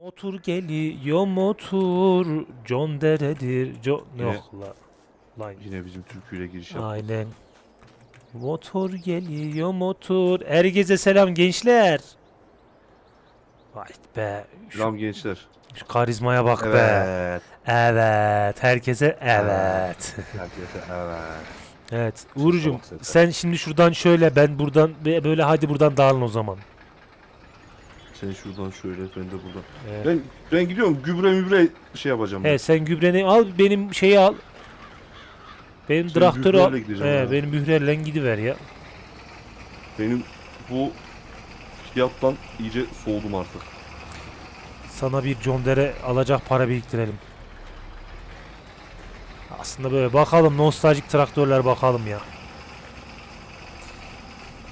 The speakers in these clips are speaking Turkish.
Motor geliyor motor. John Dere'dir. Jo Yine- Yok la. Lan. Yine bizim türküyle giriş yaptık. Aynen. Motor geliyor motor. Herkese selam gençler. Vay be. Şu, Selam gençler. şu karizmaya bak be. Evet. Evet. Herkese evet. Herkese evet. Evet. Uğur'cum sen. sen şimdi şuradan şöyle ben buradan böyle hadi buradan dağılın o zaman. Sen şuradan şöyle ben de buradan. Evet. Ben ben gidiyorum gübre mübre şey yapacağım. ben. He sen gübreni al benim şeyi al. Benim Sen traktörü al. gideceğim He, ya. benim mührerle gidiver ya. Benim bu fiyattan iyice soğudum artık. Sana bir John Deere alacak para biriktirelim. Aslında böyle bakalım nostaljik traktörler bakalım ya.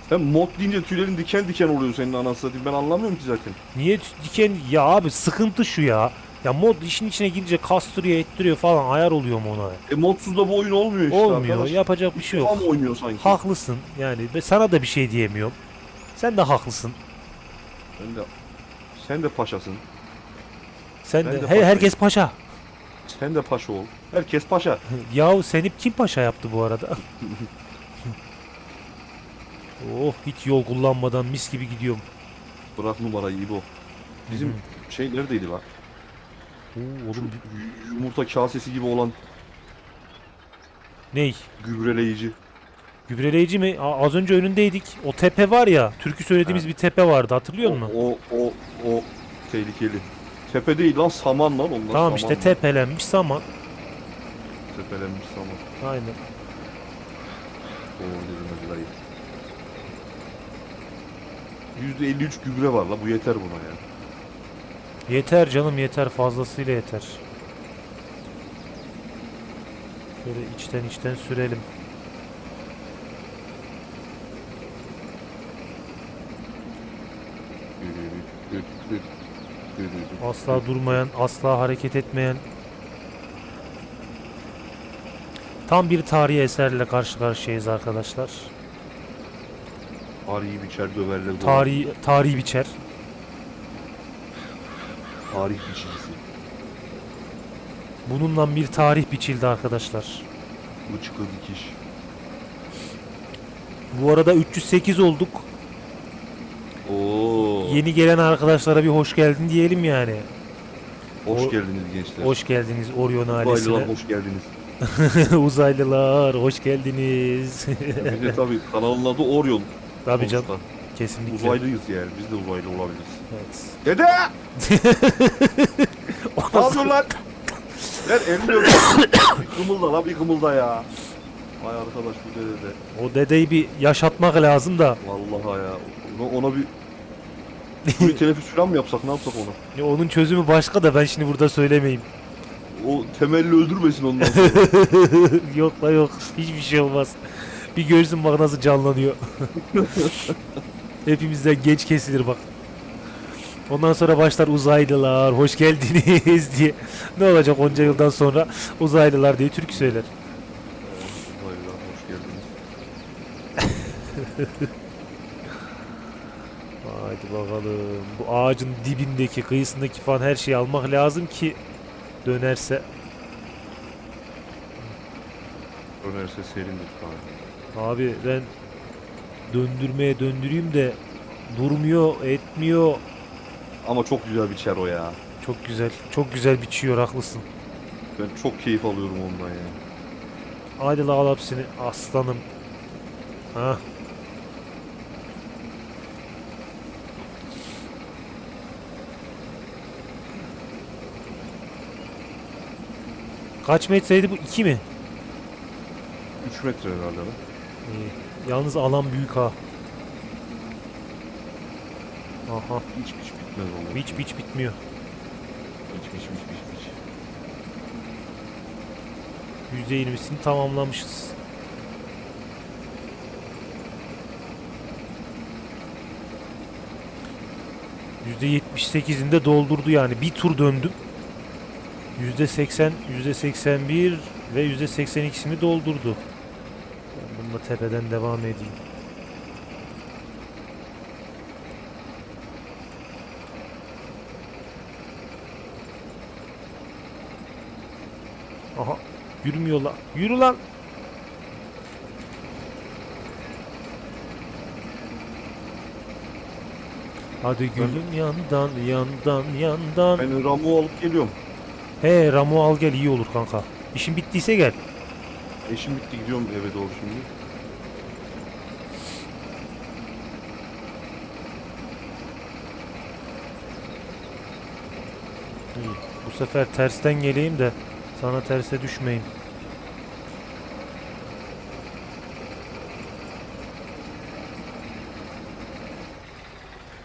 Hem mod deyince tüylerin diken diken oluyor senin anasını satayım. Ben anlamıyorum ki zaten. Niye diken ya abi sıkıntı şu ya. Ya mod işin içine girince kastırıyor ettiriyor falan ayar oluyor mu ona? E modsuz da bu oyun olmuyor işte Olmuyor arkadaş. yapacak bir şey yok. Tam oynuyor sanki. Haklısın yani ve sana da bir şey diyemiyorum. Sen de haklısın. Sen de, sen de paşasın. Sen Ben de, de he- paşayım. herkes paşa. Sen de paşa ol. Herkes paşa. Yahu seni kim paşa yaptı bu arada? oh hiç yol kullanmadan mis gibi gidiyorum. Bırak numarayı İbo. Bizim şey neredeydi lan? Oo, oğlum Y- Yumurta kasesi gibi olan ney? gübreleyici. Gübreleyici mi? Aa, az önce önündeydik. O tepe var ya. Türkü söylediğimiz bir tepe vardı. Hatırlıyor musun? O, o, o, o tehlikeli. Tepe değil lan saman lan onlar. Tamam saman işte lan. tepelenmiş saman. Tepelenmiş saman. Aynen. O dedim hadi dayı. %53 gübre var la bu yeter buna ya. Yeter canım yeter. Fazlasıyla yeter. Şöyle içten içten sürelim. Asla durmayan, asla hareket etmeyen. Tam bir tarihi eserle karşı karşıyayız arkadaşlar. Tarihi biçer döverler. bu Tarihi, tarihi biçer. Tarih biçicisi. Bununla bir tarih biçildi arkadaşlar. Bıçkı dikiş. Bu arada 308 olduk. Oo. Yeni gelen arkadaşlara bir hoş geldin diyelim yani. Hoş O- geldiniz gençler. Hoş geldiniz Orion Uzaylılar ailesine. hoş geldiniz. Uzaylılar hoş geldiniz. Bir de tabii kanalın adı Orion. Tabii canım sonuçta. kesinlikle. Uzaylıyız yani. Biz de uzaylı olabiliriz. Evet. Dede! Ne yapıyorsun lan? Ver elini bir kımılda la bir kımılda ya. Vay arkadaş bu dede de. O dedeyi bir yaşatmak lazım da. Vallahi ya. Ona, ona bir bir teneffüs falan mı yapsak ne yapsak ona? Ya Onun çözümü başka da ben şimdi burada söylemeyeyim. O temelli öldürmesin ondan sonra. yok la yok. Hiçbir şey olmaz. Bir görsün bak nasıl canlanıyor. Hepimizden geç kesilir bak. Ondan sonra başlar uzaylılar hoş geldiniz diye. Ne olacak onca yıldan sonra uzaylılar diye türkü söyler. Uzaylılar hoş geldiniz. Haydi bakalım. Bu ağacın dibindeki, kıyısındaki falan her şeyi almak lazım ki dönerse. Dönerse serindir falan. Abi ben döndürmeye döndüreyim de durmuyor, etmiyor. Ama çok güzel biçer o ya. Çok güzel. Çok güzel biçiyor haklısın. Ben çok keyif alıyorum ondan ya. Haydi la al hepsini aslanım. Ha. Kaç metreydi bu? 2 mi? 3 metre herhalde lan. İyi. Yalnız alan büyük ha. Aha. Hiç hiç bitmez onlar. Biç biç bitmiyor. Hiç hiç hiç hiç hiç. %20'sini tamamlamışız. %78'inde doldurdu yani. Bir tur döndüm. %80, %81 ve %82'sini doldurdu mı tepeden devam edeyim? Aha yürümüyor lan. Yürü lan. Hadi gülüm yandan yandan yandan. Ben Ramu alıp geliyorum. He Ramu al gel iyi olur kanka. İşin bittiyse gel. E, işim bitti gidiyorum eve doğru şimdi. Sefer tersten geleyim de sana terse düşmeyin.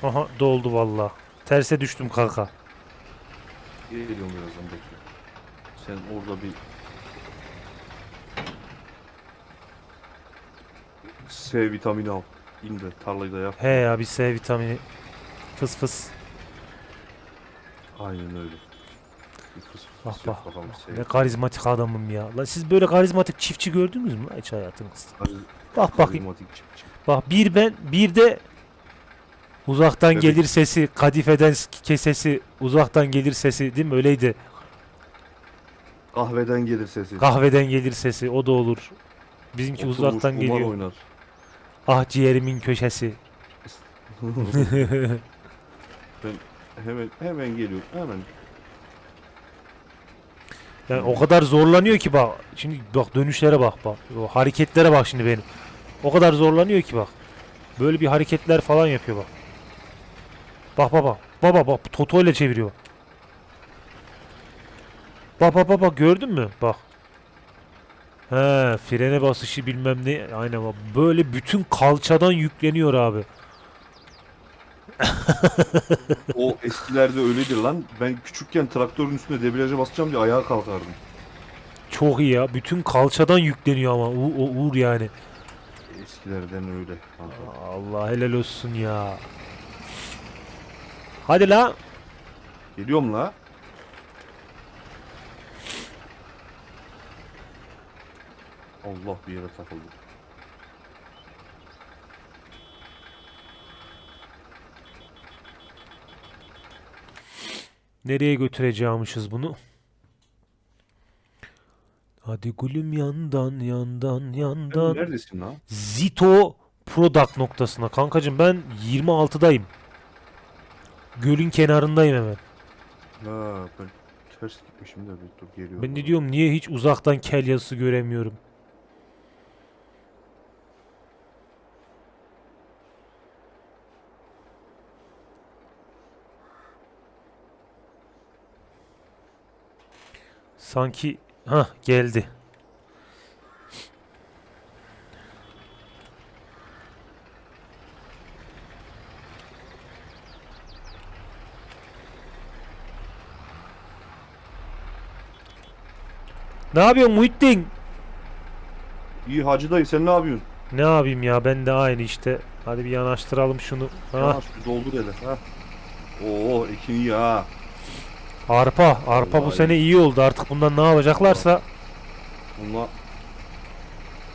Aha doldu valla. Terse düştüm kanka. Geliyorum birazdan bekle. Sen orada bir C vitamini al. İn de tarlayı da yap. He ya bir C vitamini. Fıs fıs. Aynen öyle. Bir fıs Bak fıs bak. Ne karizmatik adamım ya. La siz böyle karizmatik çiftçi gördünüz mü lan hiç hayatınızda? Kariz- Bak bakayım. karizmatik çık çık. Bak bir ben bir de uzaktan Evet. gelir sesi kadifeden s- kesesi uzaktan gelir sesi değil mi öyleydi Kahveden gelir sesi. kahveden gelir sesi o da olur bizimki Oturmuş uzaktan kumar geliyor oynar. ah ciğerimin köşesi hemen hemen geliyor. Hemen. Yani o kadar zorlanıyor ki bak. Şimdi bak dönüşlere bak bak. O hareketlere bak şimdi benim. O kadar zorlanıyor ki bak. Böyle bir hareketler falan yapıyor bak. Bak bak baba bak Toto ile çeviriyor. Bak bak bak bak gördün mü? Bak. He frene basışı bilmem ne. Aynen bak. Böyle bütün kalçadan yükleniyor abi O eskilerde öyledir lan. Ben küçükken traktörün üstüne debriyaja basacağım diye ayağa kalkardım. çok iyi ya bütün kalçadan yükleniyor ama U- o Uğur yani Eskilerden öyle. kanka. Allah helal olsun ya hadi la Geliyorum la. Allah bir yere takıldı. Nereye götüreceğimişiz bunu? Hadi gülüm yandan yandan yandan. neredesin la? Zito Product noktasına. Kankacım ben 26'dayım. Gölün kenarındayım hemen. Ha ben ters gitmişim de bir dur geliyorum. Ben de diyorum niye hiç uzaktan kel yazısı göremiyorum. Sanki ha geldi. Ne yapıyorsun Muhittin? İyi hacı dayı sen ne yapıyorsun? Ne yapayım ya ben de aynı işte. Hadi bir yanaştıralım şunu. Ha, Yavaş bir doldur hele. Ha. Oo ekin ha. Arpa, arpa bu Vallahi sene iyi oldu. Artık bundan ne yapacaklarsa Bununla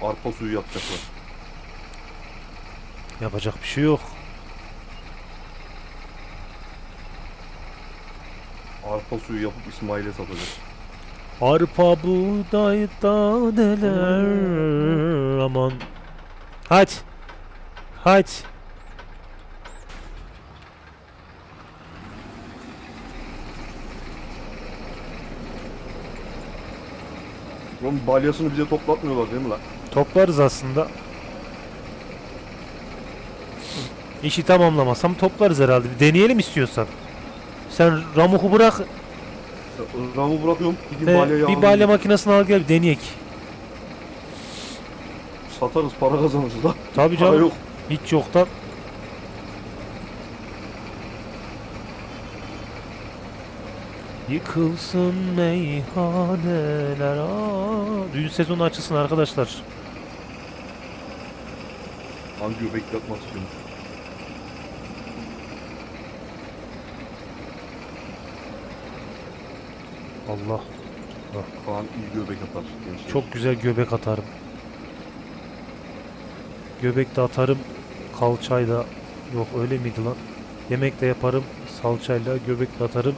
arpa suyu yapacaklar. yapacak bir şey yok. Arpa suyu yapıp İsmail'e satacak. Arpa buğday neler aman. Hadi. Hadi. Bunun balyasını bize toplatmıyorlar değil mi lan? Toplarız aslında. İşi tamamlamasam toplarız herhalde. Bir deneyelim istiyorsan. Sen Ramuh'u bırak. Ramı bırakıyorum. Gidin He, balyayı bir alın. balya makinesini al gel bir deneyek. Satarız para kazanırız lan. Tabii Para canım. yok. Hiç yoktan. Yıkılsın meyhaneler. Aa, düğün sezonu açılsın arkadaşlar. Hangi göbek yapmak istiyorum? Allah. Kaan iyi göbek atar. gençler. Çok güzel göbek atarım. Göbek de atarım. Kalçayla. Yok öyle miydi lan? Yemek de yaparım. Salçayla göbek de atarım.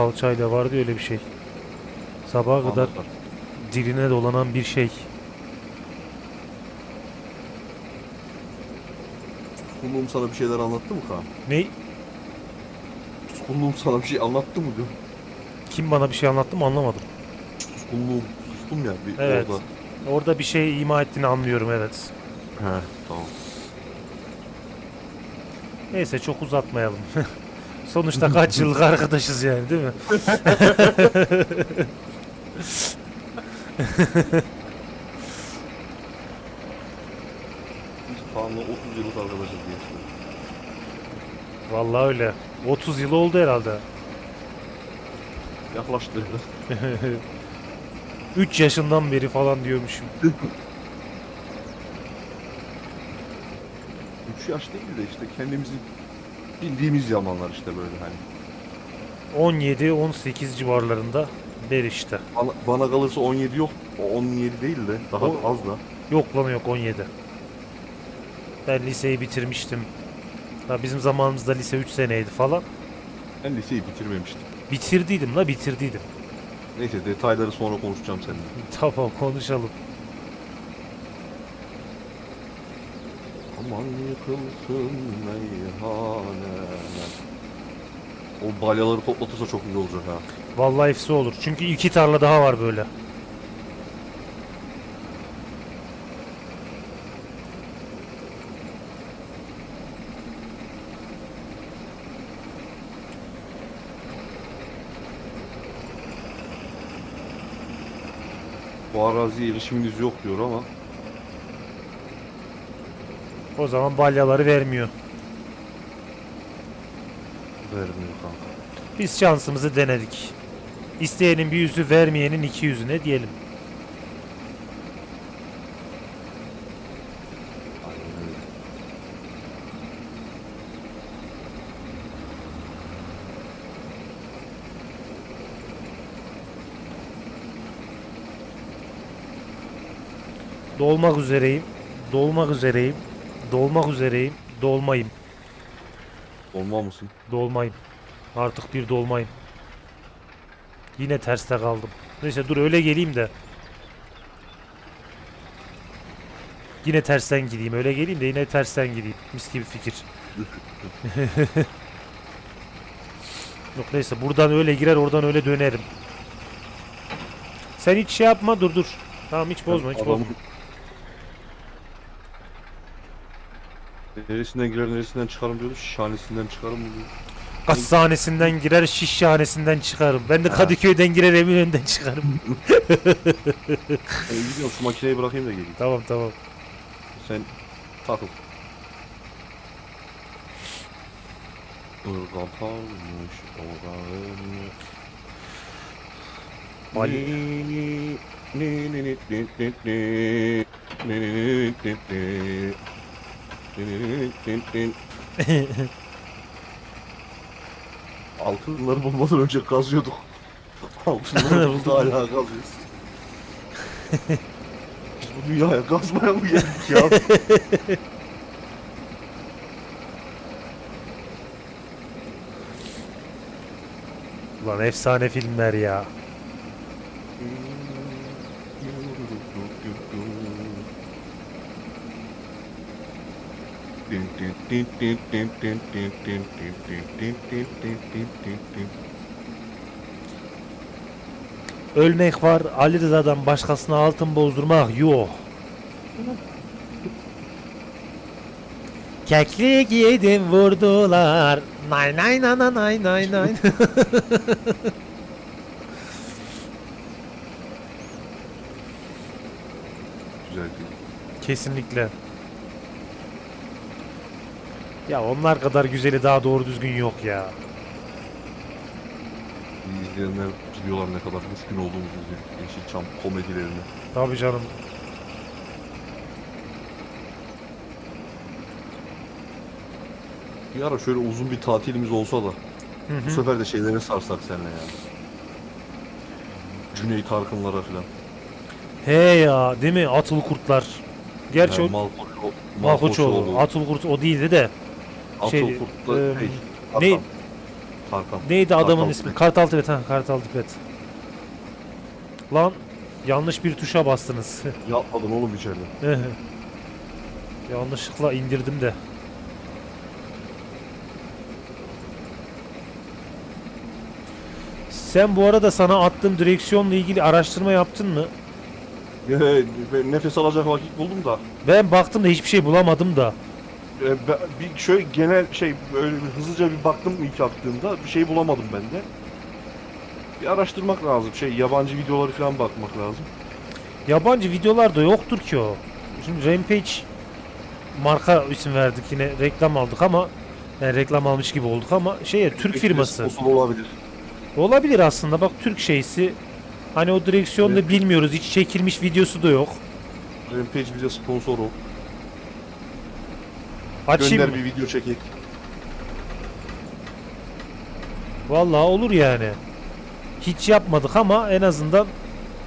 Kalçayla vardı öyle bir şey. Sabaha kadar diline dolanan bir şey. Suskunluğum sana bir şeyler anlattı mı Kaan? Ne? Suskunluğum sana bir şey anlattı mı diyorum. Kim bana bir şey anlattı mı anlamadım. Suskunluğum sustum ya bir Evet. orada. Orada bir şey ima ettiğini anlıyorum evet. He tamam. Neyse çok uzatmayalım. Sonuçta kaç yıllık arkadaşız yani değil mi? Biz Kaan'la 30 yıllık arkadaşız gençler. Vallahi öyle. 30 yıl oldu herhalde. Yaklaştı. 3 yaşından beri falan diyormuşum. 3 yaş değil de işte kendimizi bildiğimiz zamanlar işte böyle hani. 17-18 civarlarında beri işte. Bana, bana kalırsa 17 yok. O 17 değil de daha O- az da. Yok lan yok 17. Ben liseyi bitirmiştim. Ha, bizim zamanımızda lise 3 seneydi falan. Ben liseyi bitirmemiştim. Bitirdiydim la bitirdiydim. Neyse detayları sonra konuşacağım seninle. Tamam konuşalım. Aman yıkılsın meyhaneler. O balyaları toplatırsa çok güzel olacak ha. Vallahi efsi olur. Çünkü iki tarla daha var böyle. Bu araziye erişiminiz yok diyor ama O zaman balyaları vermiyor. vermiyor kanka. Biz şansımızı denedik. İsteyenin bir yüzü vermeyenin iki yüzü ne diyelim. Dolmak üzereyim. Dolmak üzereyim. Dolmak üzereyim. Dolmayım. Olma mısın? Dolmayım. Artık bir dolmayım. Yine terste kaldım. Neyse dur öyle geleyim de. Yine tersten gideyim. Öyle geleyim de yine tersten gideyim. Mis gibi fikir. Yok neyse buradan öyle girer oradan öyle dönerim. Sen hiç şey yapma dur dur. Tamam hiç bozma hiç Adamın- bozma. Neresinden girer neresinden çıkarım diyordu. Şişhanesinden çıkarım mı diyor. Gazhanesinden girer şişhanesinden çıkarım. Ben de Kadıköy'den girer Eminönü'nden çıkarım. Ben gidiyorum şu makineyi bırakayım da geleyim. tamam tamam. Sen takıl. Irgat almış orağını. Ali. Ni, ni, ni, ni, ni, ni, ni. Ni, ni, ni, ni, ni. Ni, ni, ni, ni, ni. Altınları bulmadan önce kazıyorduk. Altınları buldu hala kazıyoruz. Biz bu dünyaya kazmaya mı geldik ya? Ulan efsane filmler ya. Ölmek var, Ali Rıza'dan başkasına altın bozdurmak yok. Keklik yedim vurdular. Nay nay nay nay nay nay nay. Güzel film. Kesinlikle. Ya onlar kadar güzeli daha doğru düzgün yok ya. İyi izleyenler biliyorlar ne kadar düşkün olduğumuzu Yeşilçam komedilerine. Tabii canım. Bir ara şöyle uzun bir tatilimiz olsa da Hı bu hı. sefer de şeylere sarsak seninle yani. Cüneyt Arkınlara falan. He ya değil mi? Atıl kurtlar. Gerçi o Malkoço- Malkoçoğlu. Atıl kurt o değildi de. Şey, Kurt'la e, şey, ne- Tarkan. Tarkan. Neydi adamın Kartal ismi? Tibet. Kartal Tibet ha Kartal Tibet. Lan Yanlış bir tuşa bastınız. Yapmadın oğlum içeride. Yanlışlıkla indirdim de. Sen bu arada sana attığım direksiyonla ilgili araştırma yaptın mı? Ben nefes alacak vakit buldum da. Ben baktım da hiçbir şey bulamadım da. Ben- bir şöyle genel şey böyle bir hızlıca bir baktım ilk attığımda bir şey bulamadım ben de. Bir araştırmak lazım. Şey yabancı videoları falan bakmak lazım. Yabancı videolarda yoktur ki o. Şimdi Rampage marka isim verdik yine reklam aldık ama yani reklam almış gibi olduk ama şeye Türk firması. Usul olabilir. Olabilir aslında bak Türk şeysi. Hani o direksiyonu da Evet. bilmiyoruz. Hiç çekilmiş videosu da yok. Rampage bize sponsor ol. Açayım. Gönder mı? bir video çekek. Vallahi olur yani. Hiç yapmadık ama en azından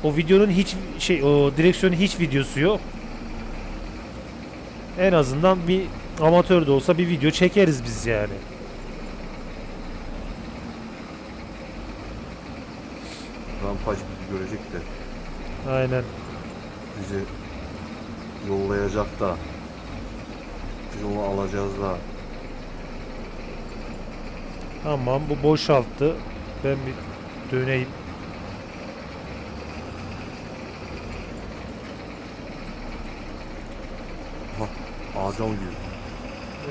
o videonun hiç şey o direksiyonun hiç videosu yok. En azından bir amatör de olsa bir video çekeriz biz yani. Rampage bizi görecek de Aynen. bizi yollayacak da biz onu alacağız da. Tamam bu boşalttı. Ben bir döneyim. Ağaca mı girdi?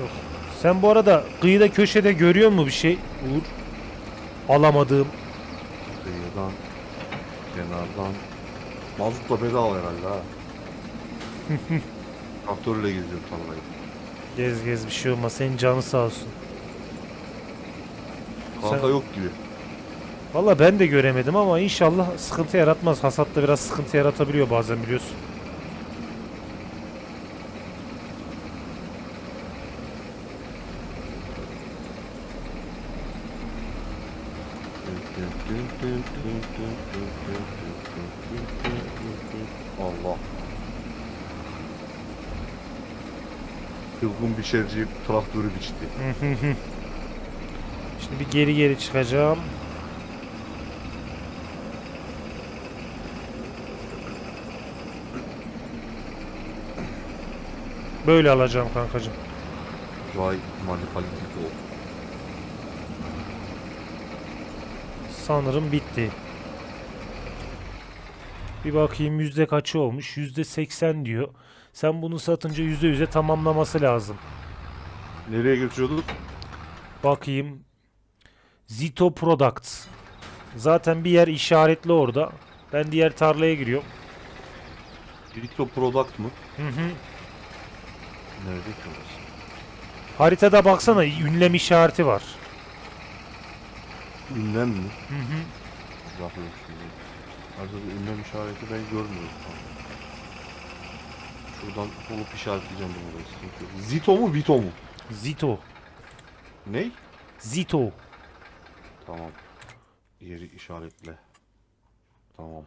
Yok. Sen bu arada kıyıda köşede görüyor mu bir şey? Uğur. Alamadığım. Kıyıdan, kenardan. Mazutla bedava herhalde ha. Traktörle geziyorum tarlayı. Gez gez bir şey olmaz. Senin canı sağ olsun. Kanka Sen- yok gibi. Valla ben de göremedim ama inşallah sıkıntı yaratmaz. Hasatta biraz sıkıntı yaratabiliyor bazen biliyorsun. Allah. Yılgın bir şerci traktörü biçti. Şimdi bir geri geri çıkacağım. Böyle alacağım kankacığım. Vay manifalitik oldu. Sanırım bitti. Bir bakayım yüzde kaçı olmuş? Yüzde 80 diyor. Sen bunu satınca yüzde yüze tamamlaması lazım. Nereye götürüyorduk? Bakayım. Zito Products. Zaten bir yer işaretli orada. Ben diğer tarlaya giriyorum. Victor Product mı? Hı hı. Nerede ki orası? Haritada baksana ünlem işareti var. Ünlem mi? Hı hı. Bakıyorum şimdi. Haritada ünlem işareti ben görmüyorum. Şuradan bulup işaretleyeceğim bunu da. Zito mu Vito mu? Zito. Ney? Zito. Tamam. Yeri işaretle. Tamam.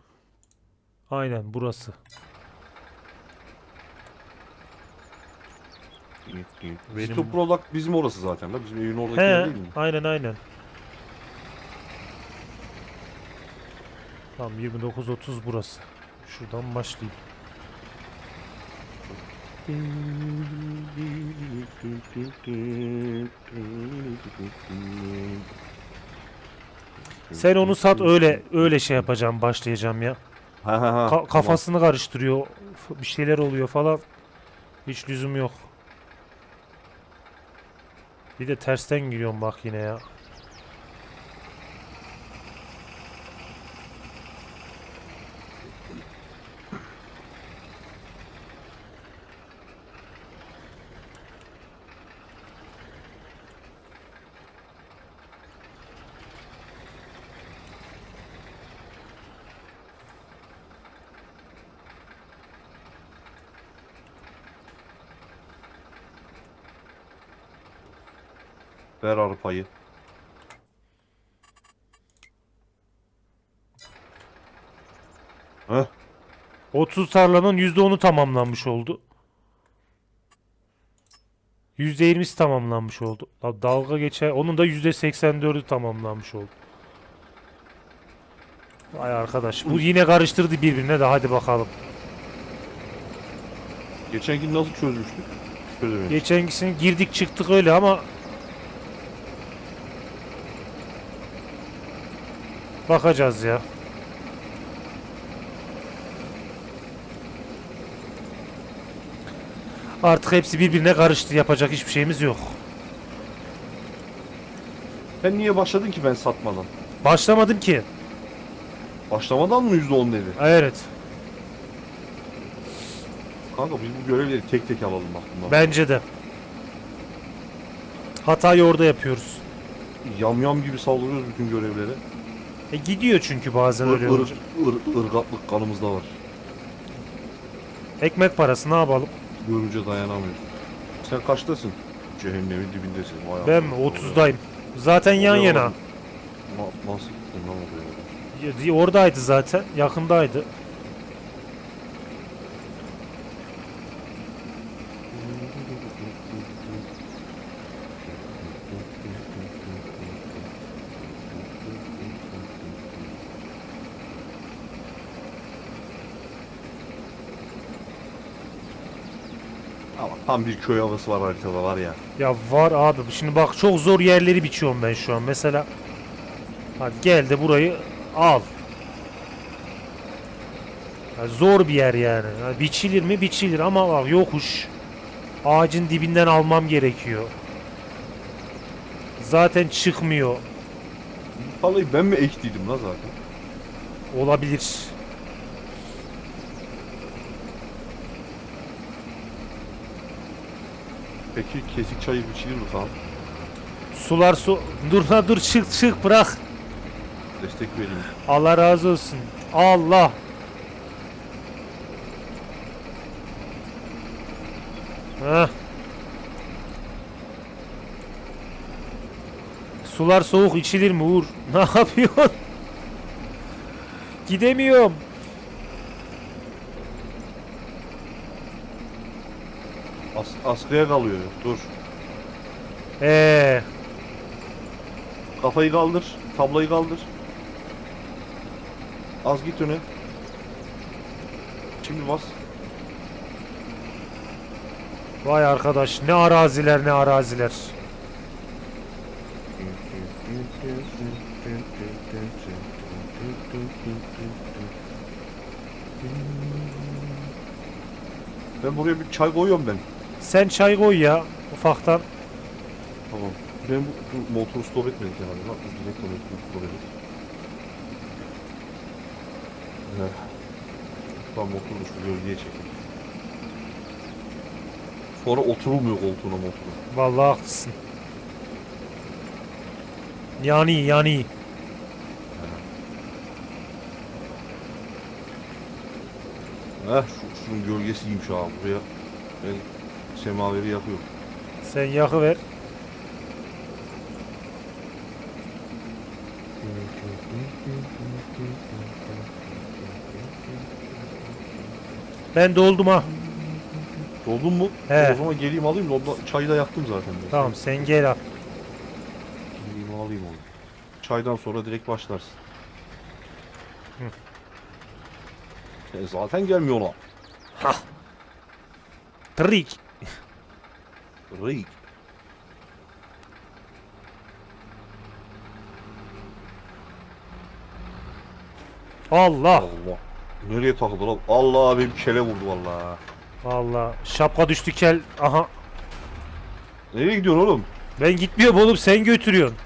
Aynen burası. Zito Product bizim orası zaten da. Bizim evin oradaki yer He, değil mi? aynen aynen. Tamam 29.30 burası. Şuradan başlayayım. Sen onu sat öyle öyle şey yapacağım başlayacağım ya. Ha ha ha. Ka- tamam. kafasını karıştırıyor. Bir şeyler oluyor falan. Hiç lüzum yok. Bir de tersten giriyorum bak yine ya. Ver arpayı. Heh. 30 tarlanın %10'u tamamlanmış oldu. %20'si tamamlanmış oldu. Ya Dalga geçer. Onun da %84'ü tamamlanmış oldu. Vay arkadaş. Bu yine karıştırdı birbirine de hadi bakalım. Geçen gün nasıl çözmüştük? Çözemedik. Geçengisini girdik çıktık öyle ama bakacağız ya. Artık hepsi birbirine karıştı. Yapacak hiçbir şeyimiz yok. Sen niye başladın ki ben satmadan? Başlamadım ki. Başlamadan mı %10 dedi? Evet. Kanka biz bu görevleri tek tek alalım bak bundan. Bence de. Hatayı orada yapıyoruz. Yamyam gibi saldırıyoruz bütün görevlere. E gidiyor çünkü bazen Ir, öyle ir, olunca. ir, ırgatlık kanımızda var. Ekmek parası ne yapalım? Görünce dayanamıyoruz. Sen kaçtasın? Cehennemin dibindesin. Vay Ben mi? Allah. 30'dayım. Zaten yan Oraya yana. bak. Na- nasıl gittin lan oraya? Oradaydı zaten. Yakındaydı. Ama tam bir köy havası var haritada var ya. Ya var abi. Şimdi bak çok zor yerleri biçiyorum ben şu an. Mesela hadi gel de burayı al. Ya zor bir yer yani. Ya biçilir mi? Biçilir ama bak yokuş. Ağacın dibinden almam gerekiyor. Zaten çıkmıyor. Vallahi ben mi ektiydim la zaten? Olabilir. Peki kesik çayı biçilir mi kan? Sular su... Dur la dur çık çık bırak. Destek vereyim. Allah razı olsun. Allah. Heh. Sular soğuk içilir mi Uğur? Ne yapıyorsun? Gidemiyorum. As askıya kalıyor. Dur. Ee, Kafayı kaldır. Tablayı kaldır. Az git öne. Şimdi bas. vay arkadaş ne araziler ne araziler. Ben buraya bir çay koyuyorum ben. Sen çay koy ya ufaktan. Tamam. Ben bu, bu motoru stop etmedik herhalde. Bak direkt o motoru stop edelim. Evet. Tamam motoru şu gölgeye çekelim. Sonra oturulmuyor koltuğuna motoru. Vallahi haklısın. Yani yani. Heh şu, şunun gölgesiymiş abi buraya. Ben semaveri yakıyorum. Sen yakıver. Ben doldum ha. Doldun mu? He. O zaman geleyim alayım ondan çayı da yaktım zaten. Ben. Tamam sen gel al. Geleyim alayım onu. Çaydan sonra direkt başlarsın. Hı. Sen zaten gelmiyor lan. Trik. Reik. Allah. Allah. Nereye takıldı lan? Allah benim kele vurdu valla. Vallahi şapka düştü kel. Aha. Nereye gidiyorsun oğlum? Ben gitmiyorum oğlum sen götürüyorsun.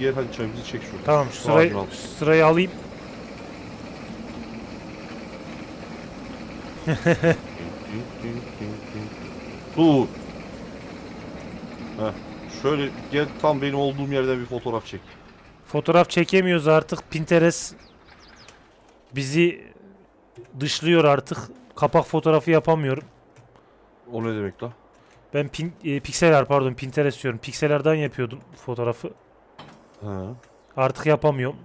Gel hadi çayımızı çek şurada. Tamam şu sırayı, ağacın altına. şu sırayı alayım. Dur. Heh, Şöyle gel tam benim olduğum yerden bir fotoğraf çek. Fotoğraf çekemiyoruz artık. Pinterest bizi dışlıyor artık. Kapak fotoğrafı yapamıyorum. O ne demek la? Ben pin, e, Pixeler pardon Pinterest diyorum. Pixeler'den yapıyordum fotoğrafı. He. Artık yapamıyorum.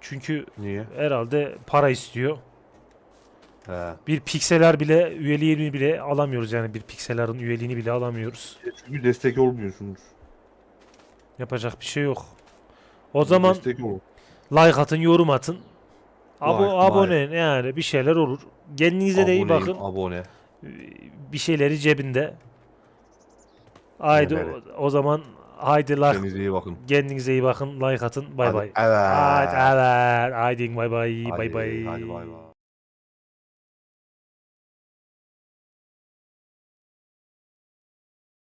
Çünkü Niye? herhalde para istiyor. He. Bir pikseler bile üyeliğini bile alamıyoruz yani bir pikselerin üyeliğini bile alamıyoruz. Çünkü destek olmuyorsunuz. Yapacak bir şey yok. O zaman destek olun. like atın, yorum atın. Abo Like, abone yani bir şeyler olur. Kendinize de iyi Aboneyim, bakın. Abone. Bir şeyleri cebinde. Haydi o, o zaman haydi like Kendinize iyi bakın. kendinize iyi bakın. Like atın. Bay bay. Evet. Haydi evet. Haydi bay bay. Bay bay. Hadi bay bay.